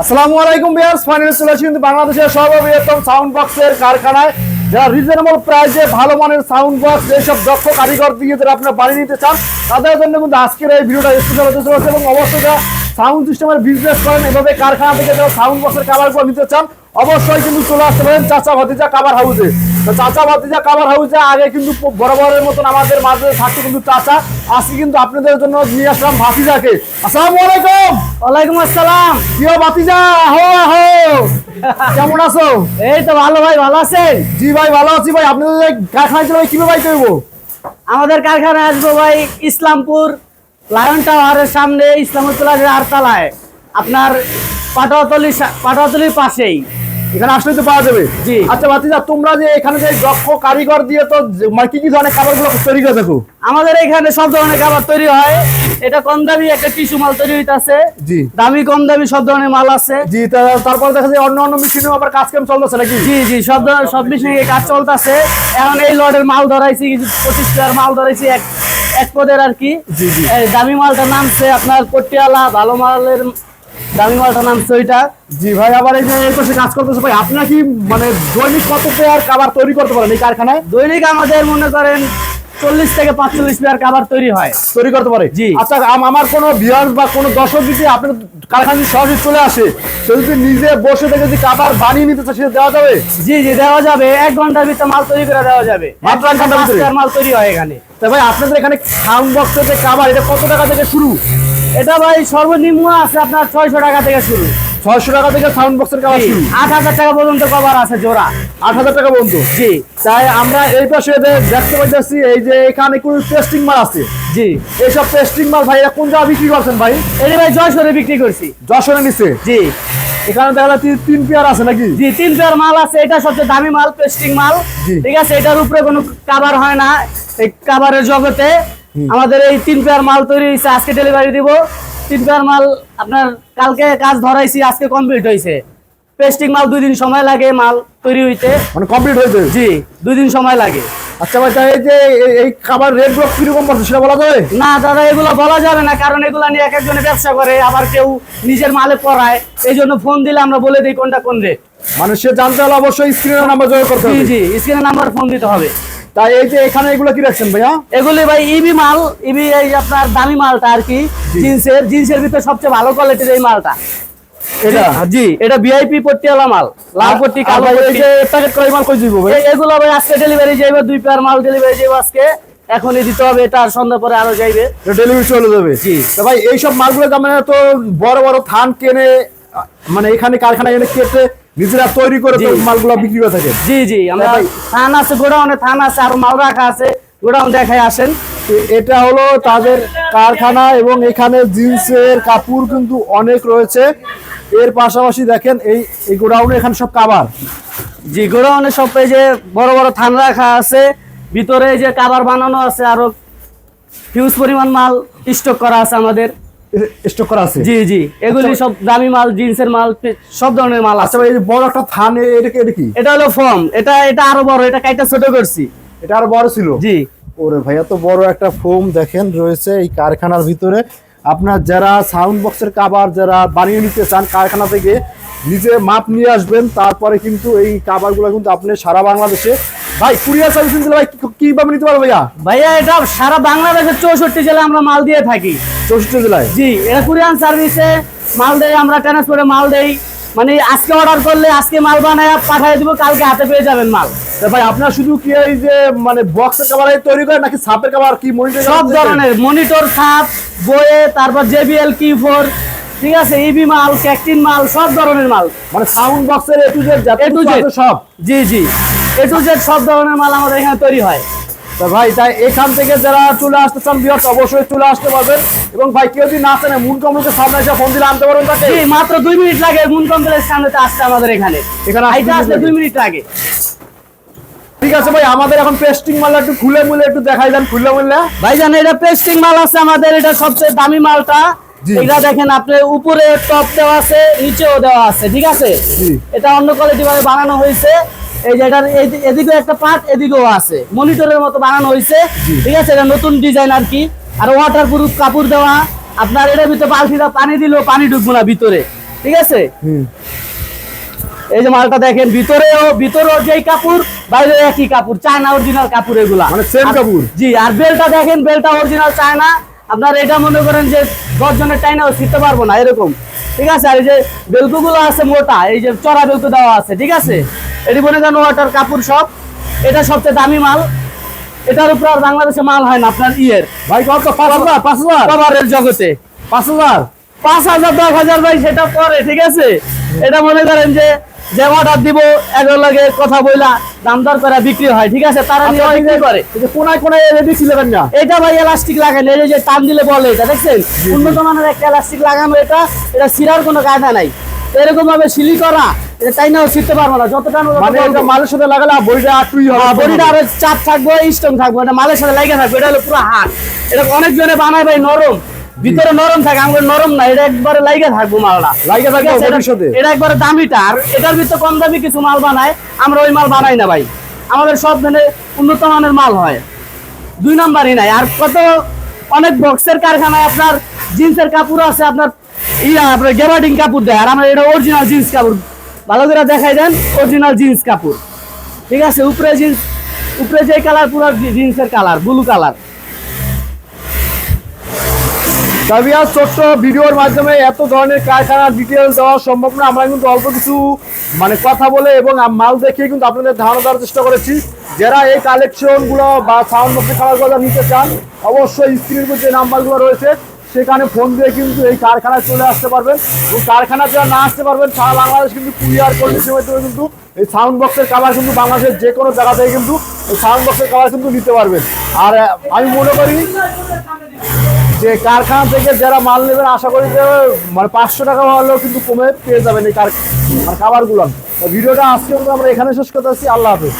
আসসালামু আলাইকুম বিয়ার্স ফাইনাল আসি কিন্তু বাংলাদেশের সর্ববৃহত্তম সাউন্ড বক্সের কারখানায়। যারা রিজনেবল প্রাইসে ভালো মানের সাউন্ড বক্স যেসব দক্ষ কারিগর দিয়ে যারা আপনারা বাড়ি নিতে চান, তাদের জন্য কিন্তু আজকের এই ভিডিওটা স্পেশাল হতে চলেছে এবং অবশ্যই সাউন্ড সিস্টেমের বিজনেস করেন এভাবে কারখানা থেকে যারা সাউন্ড বক্সের কাভারগুলো নিতে চান অবশ্যই কিন্তু চলে আসতে পারেন চাচা ভাতিজা কাবার হাউসে তো চাচা ভাতিজা কাবার হাউসে আগে কিন্তু বরাবরের মতন আমাদের মাঝে থাকতো কিন্তু চাচা। আজকে কিন্তু আপনাদের জন্য নিয়ে আসলাম ভাতিজাকে। আসসালামু আলাইকুম। ওয়ালাইকুম আসসালাম। প্রিয় ভাতিজা আহো আহো। কেমন আছো? এই তো ভালো ভাই ভালো আছেন? জি ভাই ভালো আছি ভাই। আপনাদের কারখানা চলে কীভাবে ভাই করব আমাদের কারখানায় আসব ভাই ইসলামপুর লায়ন টাওয়ারের সামনে ইসলামপুর প্লাজের আরতালায় আপনার পাটোয়াতলি পাটোয়াতলির পাশেই। এখানে আসলে তো পাওয়া যাবে? জি। আচ্ছা ভাতিজা তোমরা যে এখানে যে দক্ষ কারিগর দিয়ে তো মানে কি কি ধরনের খাবারগুলো তৈরি করে দেখো? আমাদের এখানে সব ধরনের খাবার তৈরি হয়। এটা কম দামি একটা টিস্যু মাল তৈরি হইতাছে। জি। দামি কম দামি সব ধরনের মাল আছে। জি তারপর দেখা যায় অন্য অন্য মেশিনেও আবার কাজ কাম চলতেছে নাকি? জি জি সব ধরনের সব মিশিয়ে কাজ চলতেছে। এখন এই লটের মাল ধরাইছি কিছু পঁচিশ টাকার মাল ধরাইছি এক এক পদের আর কি। দামি মালটা নামছে আপনার পটিয়ালা ভালো মালের দামি মালটা নামছে ওইটা। জি ভাই আবার এই যে এরপর কাজ করতেছে ভাই আপনার কি মানে দৈনিক কত পেয়ার খাবার তৈরি করতে পারেন এই কারখানায়? দৈনিক আমাদের মনে করেন চল্লিশ থেকে পাঁচচল্লিশ পেয়ার খাবার তৈরি হয়। তৈরি করতে পারে। জি। আচ্ছা আমার কোনো ভিউয়ার্স বা কোনো দর্শক যদি আপনার কারখানা সরাসরি চলে আসে সে যদি নিজে বসে থেকে যদি খাবার বানিয়ে নিতে চায় সেটা দেওয়া যাবে? জি জি দেওয়া যাবে। এক ঘণ্টার ভিতরে মাল তৈরি করে দেওয়া যাবে। মাত্র এক ঘণ্টার ভিতরে? মাল তৈরি হয় এখানে। তা ভাই আপনাদের এখানে সাউন্ড বক্সের যে খাবার এটা কত টাকা থেকে শুরু? এটা ভাই সর্বনিম্ন আছে আপনার ছয়শো টাকা থেকে শুরু। ছয়শো টাকা থেকে সাউন্ড বক্সের শুরু। আট হাজার টাকা পর্যন্ত কভার আছে জোড়া। আট হাজার টাকা পর্যন্ত? জি। তাই আমরা এই পাশে দেখতে পাইতেছি এই যে এখানে কোন টেস্টিং মাল আছে? জি। এইসব টেস্টিং মাল ভাই কোন জায়গায় বিক্রি করছেন ভাই? এটা ভাই বিক্রি করছি। যশোরে নিচে? জি। এখানে দেখা যাচ্ছে তিন পেয়ার আছে নাকি? জি তিন পেয়ার মাল আছে। এটা সবচেয়ে দামি মাল পেস্টিং মাল। ঠিক আছে এটার উপরে কোনো কাবার হয় না। এই কাবারের জগতে আমাদের এই তিন পেয়ার মাল তৈরি হয়েছে। আজকে ডেলিভারি দিব। পেয়ার মাল আপনার কালকে কাজ ধরাইছি আজকে কমপ্লিট হয়েছে পেস্টিং মাল দুই দিন সময় লাগে মাল তৈরি হইতে। মানে কমপ্লিট হয়েছে জি দুই দিন সময় লাগে। আচ্ছা ভাই এই যে এই- খাবার রেটগুলো কীরকম পড়ছে সেটা বলা যাবে? না দাদা এগুলো বলা যাবে না কারণ এগুলো নিয়ে এক একজনে ব্যবসা করে আবার কেউ নিজের মালে পড়ায়। এই জন্য ফোন দিলে আমরা বলে দিই কোনটা কোন রেট মানে সে জানতে হলে অবশ্যই স্ক্রিনের নাম্বার জোগাড় করতে জি হবে। জি স্ক্রিনে নাম্বার ফোন দিতে হবে। তাই এই যে এখানে এগুলো কি রাখছেন ভাইয়া? এগুলি ভাই ইবি মাল ইবি এই আপনার দামি মালটা আর কি জিন্সের জিন্সের ভিতরে সবচেয়ে ভালো কোয়ালিটির এই মালটা। এটা? জি। এটা ভিআইপি পট্টিওয়ালা মাল লাল পট্টি আর কালো এই যে প্যাকেট করে মাল কই দিব ভাই? এগুলো ভাই আজকে ডেলিভারি যাইবে দুই পেয়ার মাল ডেলিভারি যাইবে আজকে। এখনই দিতে হবে এটা আর সন্ধ্যা পরে আরও যাইবে। ডেলিভারি চলে যাবে। জি। তো ভাই এইসব মালগুলো তো মানে তো বড় বড় থান কেনে মানে এখানে কারখানায় এনে কেটে নিজেরা তৈরি করে মালগুলো বিক্রি করে থাকে জি জি আমরা। থান আছে গোডাউনে থান আছে আর মাল রাখা আছে গোডাউন দেখায় আসেন। এটা হলো তাদের কারখানা এবং এখানে জিন্সের কাপড় কিন্তু অনেক রয়েছে। এর পাশাপাশি দেখেন এই এই গোডাউনে এখানে সব কাবার। জি গোডাউনে সব এই যে বড় বড় থান রাখা আছে ভিতরে এই যে কাবার বানানো আছে আরও হিউজ পরিমাণ মাল স্টক করা আছে আমাদের। স্টক করা আছে? জি জি। এগুলি আচ্ছা। সব দামি মাল জিন্সের মাল সব ধরনের মাল আচ্ছা আছে। এই বড় একটা থান এটা এটা কি? এটা হলো ফর্ম। এটা এটা আরও বড় এটা কাইটা ছোট করছি। এটা আর বড় ছিল? জি। ওরে ভাই এত বড় একটা ফোম দেখেন রয়েছে এই কারখানার ভিতরে। আপনার যারা সাউন্ড বক্সের কাবার যারা বানিয়ে নিতে চান কারখানা থেকে নিজে মাপ নিয়ে আসবেন। তারপরে কিন্তু এই কাবারগুলো কিন্তু আপনি সারা বাংলাদেশে ভাই কুরিয়ার সার্ভিস দিলে ভাই কীভাবে নিতে পারবে ভাইয়া? ভাইয়া এটা সারা বাংলাদেশের চৌষট্টি জেলায় আমরা মাল দিয়ে থাকি। চৌষট্টি জেলায়? জি এটা কুরিয়ান সার্ভিসে মাল দেই আমরা ট্রান্সপোর্টে মাল দেই। মানে আজকে অর্ডার করলে আজকে মাল বানায় পাঠিয়ে দিব কালকে হাতে পেয়ে যাবেন মাল। ভাই আপনার শুধু কি এই যে মানে বক্সের কাবার তৈরি করেন নাকি সাপের কাবার কি মনিটর সব ধরনের মনিটর সাপ বয়ে তারপর জেবিএল কি ফোর ঠিক আছে ইবি মাল ক্যাকটিন মাল সব ধরনের মাল। মানে সাউন্ড বক্সের A to Z A to Z। সব? জি জি। এ টু জেড সব ধরনের মাল আমাদের এখানে তৈরি হয়। তা ভাই তাই এখান থেকে যারা চলে আসতে চান অবশ্যই চলে আসতে পারবেন। এবং ভাই কেউ যদি না চান মুন কমলকে সামনে এসে ফোন দিলে আনতে পারবেন তাকে। মাত্র দুই মিনিট লাগে মুন সামনে আসতে আমাদের এখানে। এখানে আসতে দুই মিনিট লাগে। ঠিক আছে ভাই আমাদের এখন পেস্টিং মাল একটু খুলে মুলে একটু দেখাই দেন খুলে মুলে। ভাইজান এটা পেস্টিং মাল আছে আমাদের এটা সবচেয়ে দামি মালটা। এটা দেখেন আপনি উপরে টপ দেওয়া আছে নিচেও দেওয়া আছে ঠিক আছে? এটা অন্য কোয়ালিটি ভাবে বানানো হয়েছে। এই যে এটার এদিকেও একটা পার্ট এদিকেও আছে। মনিটরের মতো বানানো হয়েছে ঠিক আছে এটা নতুন ডিজাইন আর কি। আর ওয়াটার প্রুফ কাপড় দেওয়া আপনার এটার ভিতরে বালতিটা পানি দিলেও পানি ঢুকবো না ভিতরে। ঠিক আছে? এই যে মালটা দেখেন ভিতরেও ভিতরেও যেই কাপড় বাইরে একই কাপড় চায়না অরিজিনাল কাপড় এগুলা। মানে আর- কাপড়? জি আর বেলটা দেখেন বেলটা অরিজিনাল চায়না। আপনার এটা মনে করেন যে দশ জনের চাইনাও শিখতে পারব না এরকম। ঠিক আছে? আর এই যে বেলকুগুলো আছে মোটা এই যে চড়া বেলকু দেওয়া আছে ঠিক আছে? এটি মনে করেন ওয়াটার কাপড় সব এটা সবচেয়ে দামি মাল। এটার উপর আর বাংলাদেশে মাল হয় না আপনার ইয়ের। ভাই কত? পাঁচ হাজার পাঁচ হাজার? জগতে। পাঁচ হাজার? পাঁচ হাজার দশ হাজার ভাই সেটা পরে ঠিক আছে? এটা মনে করেন যে যে অর্ডার দিব এগুলো লাগে কথা বইলা দাম দর করে বিক্রি হয় ঠিক আছে? তারা নিয়ে আচ্ছা, বিক্রি করে। কোনায় কোনায় রেডি ছিল না? এটা ভাই এলাস্টিক লাগানো এই যে টান দিলে বলে এটা দেখছেন? উন্নত মানের একটা এলাস্টিক লাগানো এটা এটা সিরার কোনো কায়দা নাই। এরকম ভাবে সিলি করা এটা চাইনাও শিখতে পারব না। যত টান মানে এটা মালের সাথে লাগালে বডিটা আটুই হবে বডিটা আরও চাপ থাকবে স্ট্রং থাকবে এটা মালের সাথে লাগে থাকবে এটা হলো পুরো হাট এটা অনেক জনে বানায় ভাই নরম। ভিতরে নরম থাকে আমাদের নরম না এটা একবারে লাইগা থাকব মালটা। লাইগা থাকবে ভবিষ্যতে। এটা একবারে দামিটা আর এটার ভিতরে কম দামি কিছু মাল বানায় আমরা ওই মাল বানাই না ভাই। আমাদের সব মানে উন্নত মানের মাল হয়। দুই নাম্বারই নাই। আর কত অনেক বক্সের কারখানায় আপনার জিন্সের কাপড় আছে আপনার ইয়া আপনার গেবার্ডিং কাপড় দেয় আর আমরা এটা অরিজিনাল জিন্স কাপড় ভালো করে দেখাই দেন অরিজিনাল জিন্স কাপড়। ঠিক আছে, উপরে জিন্স উপরে যে কালার পুরো জিন্সের কালার ব্লু কালার কাবিয়া ছোট্ট ভিডিওর মাধ্যমে এত ধরনের কারখানার ডিটেলস দেওয়া সম্ভব না। আমরা কিন্তু অল্প কিছু মানে কথা বলে এবং মাল দেখিয়ে কিন্তু আপনাদের ধারণা দেওয়ার চেষ্টা করেছি। যারা এই কালেকশনগুলো বা সাউন্ড বক্সের কালারগুলো নিতে চান, অবশ্যই স্ক্রিনের যে নাম্বারগুলো রয়েছে সেখানে ফোন দিয়ে কিন্তু এই কারখানায় চলে আসতে পারবেন। এবং কারখানা যারা না আসতে পারবেন, সারা বাংলাদেশ কিন্তু কুরিয়ার কন্ডিশনের মাধ্যমে কিন্তু এই সাউন্ড বক্সের কালার কিন্তু বাংলাদেশের যে কোনো জায়গা থেকে কিন্তু এই সাউন্ড বক্সের কালার কিন্তু নিতে পারবেন। আর আমি মনে করি যে কারখানা থেকে যারা মাল নেবেন, আশা করি যে মানে পাঁচশো টাকা হলেও কিন্তু কমে পেয়ে যাবেন এই কার মানে খাবারগুলো ভিডিওটা আজকে আমরা এখানে শেষ করতে আসছি আল্লাহ হাফেজ।